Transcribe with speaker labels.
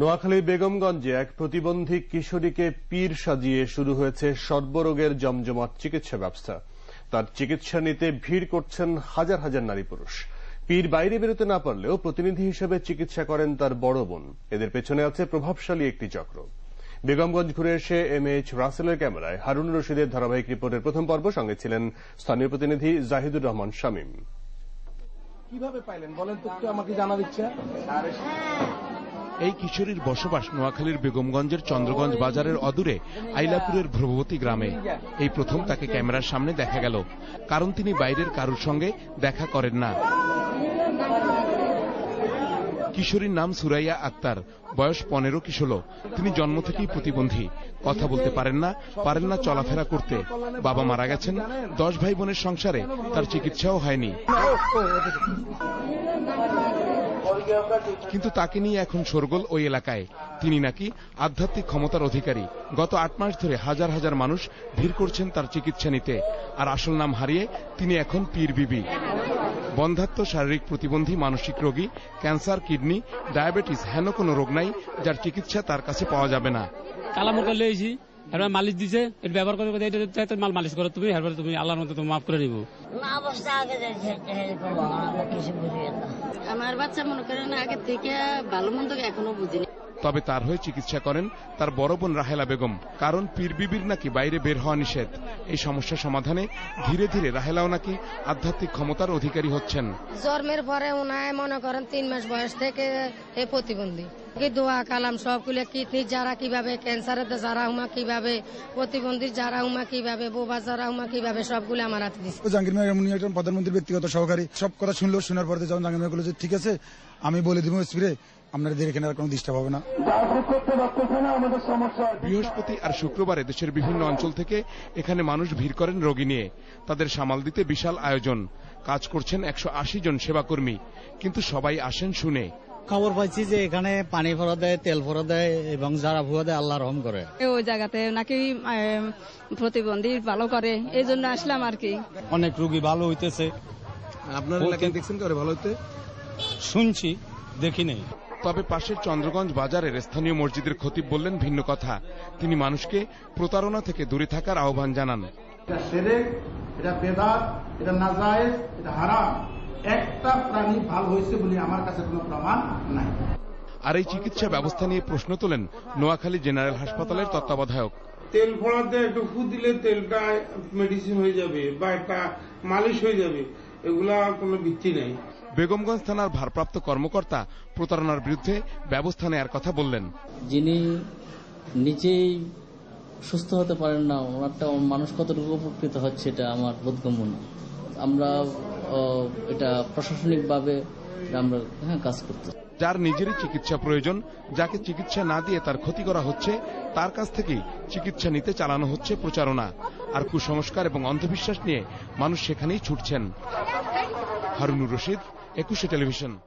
Speaker 1: নোয়াখালী বেগমগঞ্জে এক প্রতিবন্ধী কিশোরীকে পীর সাজিয়ে শুরু হয়েছে সর্বরোগের জমজমাট চিকিৎসা ব্যবস্থা। তার চিকিৎসা নিতে ভিড় করছেন হাজার হাজার নারী পুরুষ। পীর বাইরে বেরোতে না পারলেও প্রতিনিধি হিসেবে চিকিৎসা করেন তার বড় বোন। এদের পেছনে আছে প্রভাবশালী একটি চক্র। বেগমগঞ্জ ঘুরে এসে এম এইচ রাসেলের ক্যামেরায় হারুন রশিদের ধারাবাহিক রিপোর্টের প্রথম পর্ব সঙ্গে ছিলেন স্থানীয় প্রতিনিধি জাহিদুর রহমান শামীম।
Speaker 2: কীভাবে পাইলেন? বলেন তো আমাকে জানার ইচ্ছা
Speaker 3: এই কিশোরীর বসবাস নোয়াখালীর বেগমগঞ্জের চন্দ্রগঞ্জ বাজারের অদূরে আইলাপুরের ভ্রবতী গ্রামে। এই প্রথম তাকে ক্যামেরার সামনে দেখা গেল। কারণ তিনি বাইরের কারুর সঙ্গে দেখা করেন না। কিশোরীর নাম সুরাইয়া আক্তার। বয়স পনেরো কি ষোলো। তিনি জন্ম থেকেই প্রতিবন্ধী। কথা বলতে পারেন না পারেন না চলাফেরা করতে। বাবা মারা গেছেন। দশ ভাই বোনের সংসারে তার চিকিৎসাও হয়নি। কিন্তু তাকে নিয়ে এখন শোরগোল ওই এলাকায়। তিনি নাকি আধ্যাত্মিক ক্ষমতার অধিকারী। গত আট মাস ধরে হাজার হাজার মানুষ ভিড় করছেন তার চিকিৎসা নিতে। আর আসল নাম হারিয়ে তিনি এখন পীর বিবি। বন্ধাত্ম শারীরিক প্রতিবন্ধী মানসিক রোগী, ক্যান্সার, কিডনি, ডায়াবেটিস হেন কোনো রোগ নাই, যার চিকিৎসা তার কাছে পাওয়া যাবে না।
Speaker 4: কালামুর করে মালিশ দিছে এটা ব্যবহার করে এটা মাল মালিশ করো তুমি তুমি আল্লাহর মতো তুমি মাফ করে নিবো।
Speaker 5: আমরা কিছু বুঝি না।
Speaker 6: আমার বাচ্চা মনে করেন আগে থেকে ভালো মন্দ এখনও বুঝিনি
Speaker 3: তবে তার হয়ে চিকিৎসা করেন তার বড় বোন রাহেলা বেগম কারণ পীর বিবির নাকি বাইরে বের হওয়া নিষেধ। এই সমস্যা সমাধানে ধীরে ধীরে রাহেলাও নাকি আধ্যাত্মিক ক্ষমতার অধিকারী হচ্ছেন।
Speaker 6: জন্মের পরে উনায় মনে করেন তিন মাস বয়স থেকে এ প্রতিবন্ধী। দোয়া কালাম সবগুলো কিডনি যারা কীভাবে ক্যান্সারের যারা হুমা কীভাবে প্রতিবন্ধী যারা হুমা কীভাবে বোবা যারা হুমা কীভাবে সবগুলো আমার হাতে দিচ্ছে
Speaker 7: জাহাঙ্গীর মেয়ের উনি একজন প্রধানমন্ত্রীর ব্যক্তিগত সহকারী। সব কথা শুনলো শোনার পরে যখন জাহাঙ্গীর মেয়ে বলল যে ঠিক আছে আমি বলে দিব স্প্রে আপনাদের এখানে আর কোনো ডিস্টার্ব হবে না।
Speaker 3: বৃহস্পতি আর শুক্রবারে দেশের বিভিন্ন অঞ্চল থেকে এখানে মানুষ ভিড় করেন রোগী নিয়ে। তাদের সামাল দিতে বিশাল আয়োজন। কাজ করছেন একশো আশি জন সেবাকর্মী। কিন্তু সবাই আসেন শুনে।
Speaker 8: খবর পাইছি যে এখানে পানি ভরা দেয় তেল ভরা দেয় এবং যারা ভুয়া দেয় আল্লাহ রহম করে।
Speaker 9: ওই জায়গাতে নাকি প্রতিবন্ধী ভালো করে এই জন্য আসলাম আর কি।
Speaker 8: অনেক রুগী ভালো হইতেছে।
Speaker 2: আপনার এলাকায় দেখছেন করে ভালো হতে
Speaker 8: শুনছি দেখি নেই।
Speaker 3: তবে পাশের চন্দ্রগঞ্জ বাজারের স্থানীয় মসজিদের খতিব বললেন ভিন্ন কথা। তিনি মানুষকে প্রতারণা থেকে দূরে থাকার আহ্বান জানান।
Speaker 10: এটা সেরেক এটা বেদাত এটা নাজায়েজ এটা হারাম। একটা প্রাণী ভালো হয়েছে বলে আমার কাছে কোনো প্রমাণ নাই।
Speaker 3: আর এই চিকিৎসা ব্যবস্থা নিয়ে প্রশ্ন তোলেন নোয়াখালী জেনারেল হাসপাতালের তত্ত্বাবধায়ক।
Speaker 11: তেল ফোড়াতে একটু ফু দিলে তেলটা মেডিসিন হয়ে যাবে বা একটা মালিশ হয়ে যাবে এগুলা কোনো ভিত্তি নেই।
Speaker 3: বেগমগঞ্জ থানার ভারপ্রাপ্ত কর্মকর্তা প্রতারণার বিরুদ্ধে ব্যবস্থা নেয়ার কথা বললেন।
Speaker 12: যিনি নিজেই সুস্থ হতে পারেন না ওনারটা মানুষ কতটুকু উপকৃত হচ্ছে এটা আমার বোধগম্য না। আমরা এটা প্রশাসনিকভাবে আমরা হ্যাঁ কাজ করতে
Speaker 3: যার নিজেরই চিকিৎসা প্রয়োজন, যাকে চিকিৎসা না দিয়ে তার ক্ষতি করা হচ্ছে, তার কাছ থেকেই চিকিৎসা নিতে চালানো হচ্ছে প্রচারণা। আর কুসংস্কার এবং অন্ধবিশ্বাস নিয়ে মানুষ সেখানেই ছুটছেন। হারুনুর রশিদ, একুশে টেলিভিশন।